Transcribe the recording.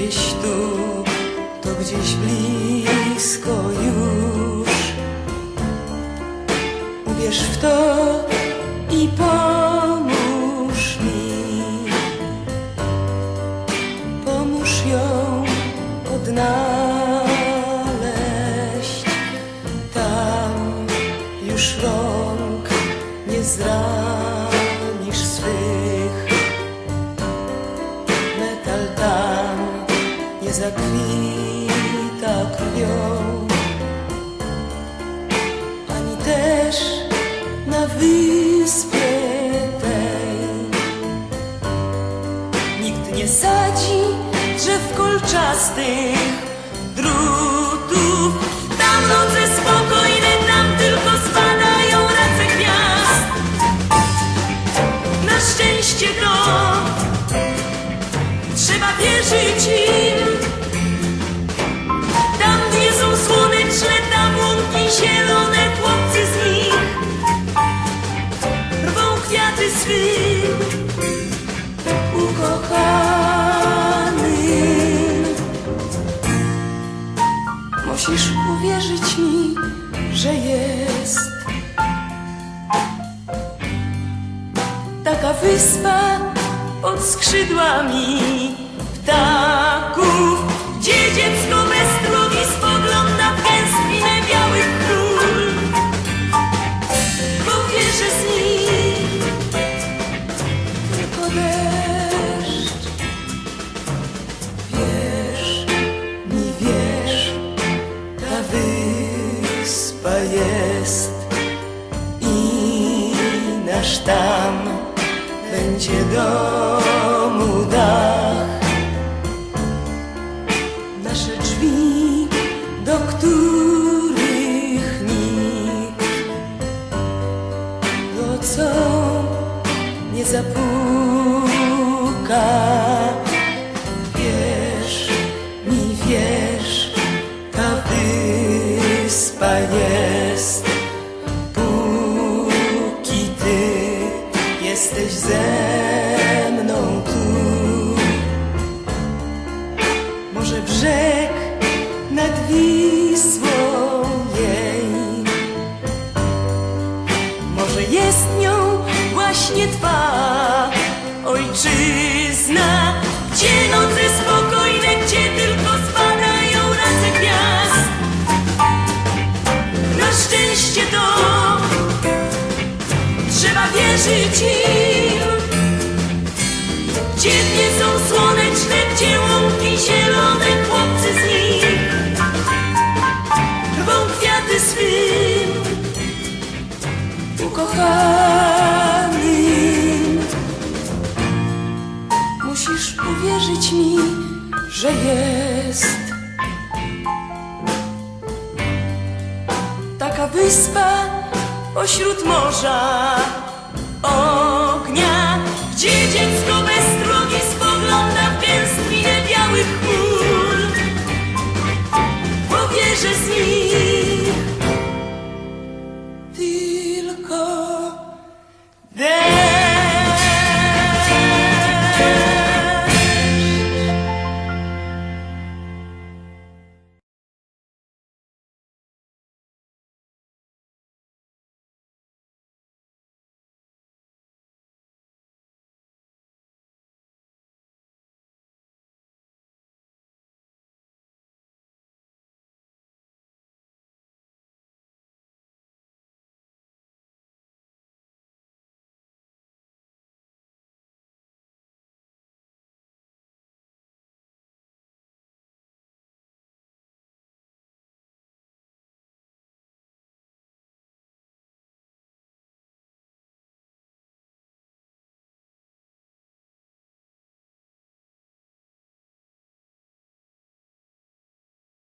gdzieś tu, to gdzieś blisko już. Uwierz w to. Zakwita krwią ani też na wyspie tej. Nikt nie sadzi drzew kolczastych drutów. Tam noce spokojne, tam tylko spadają race gwiazd. Na szczęście to trzeba wierzyć im. Musisz uwierzyć mi, że jest. Taka wyspa pod skrzydłami ptaków, wyspa jest i nasz tam będzie domu dach. Nasze drzwi, do których nikt nocą nie zapuka. Mną tu. Może brzeg nad Wisłą jej. Może jest nią właśnie Twa ojczyzna. Gdzie noce spokojne, gdzie tylko spadają race gwiazd? Na szczęście to trzeba wierzyć im uwierzyć mi, że jest. Taka wyspa pośród morza ognia, gdzie dziecko